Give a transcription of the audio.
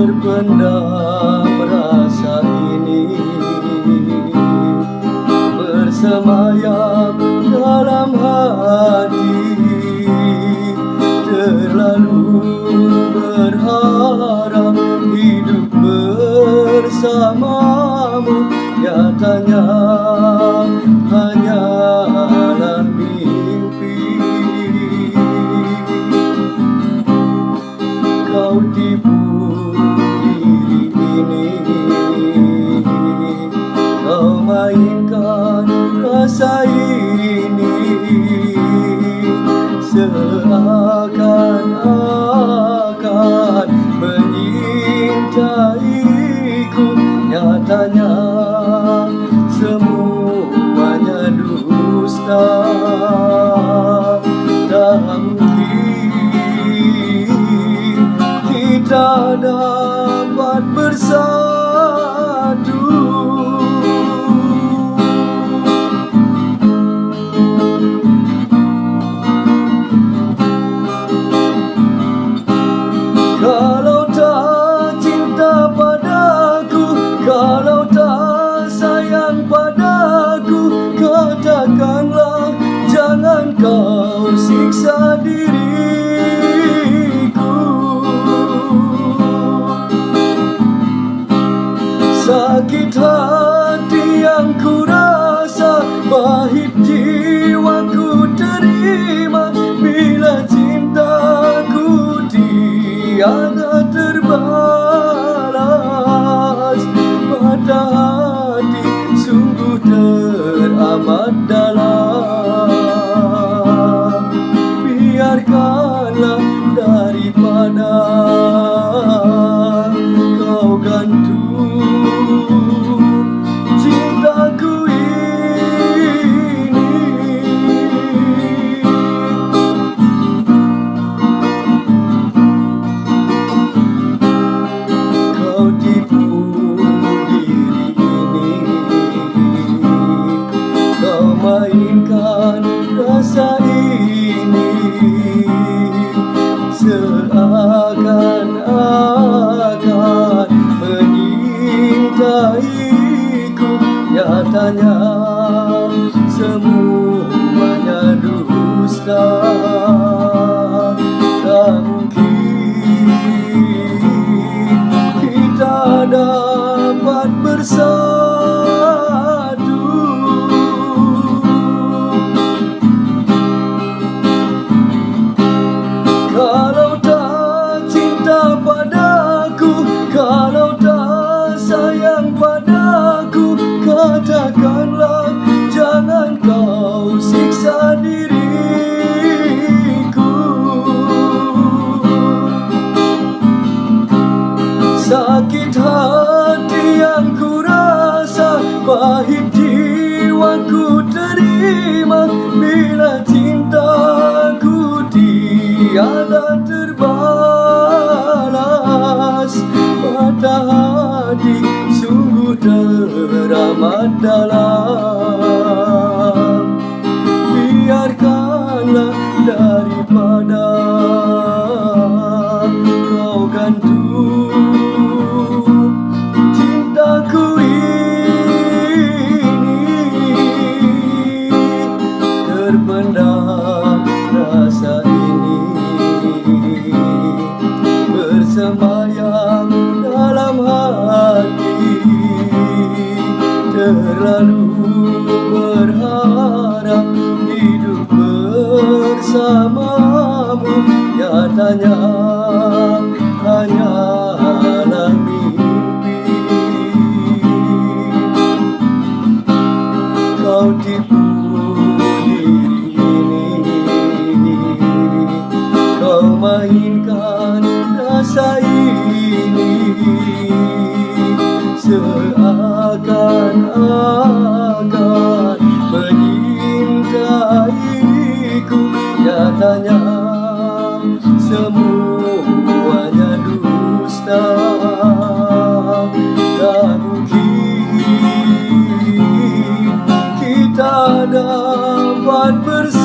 terpendam rasa ini. Bersemayam dalam hati terlalu berharap hidup bersamamu. Nyatanya mainkan rasa kau siksa diriku. Sakit hati yang ku rasa Pahit jiwaku terima. Bila cintaku tiada terbalas Pada hati sungguh teramat tiada terbalas Pada hati sungguh teramat dalam terlalu berharap hidup bersamamu. Nyatanya hanyalah mimpi. Kau tipu diri ini. Kau mainkan rasa ini. Seakan-akan one but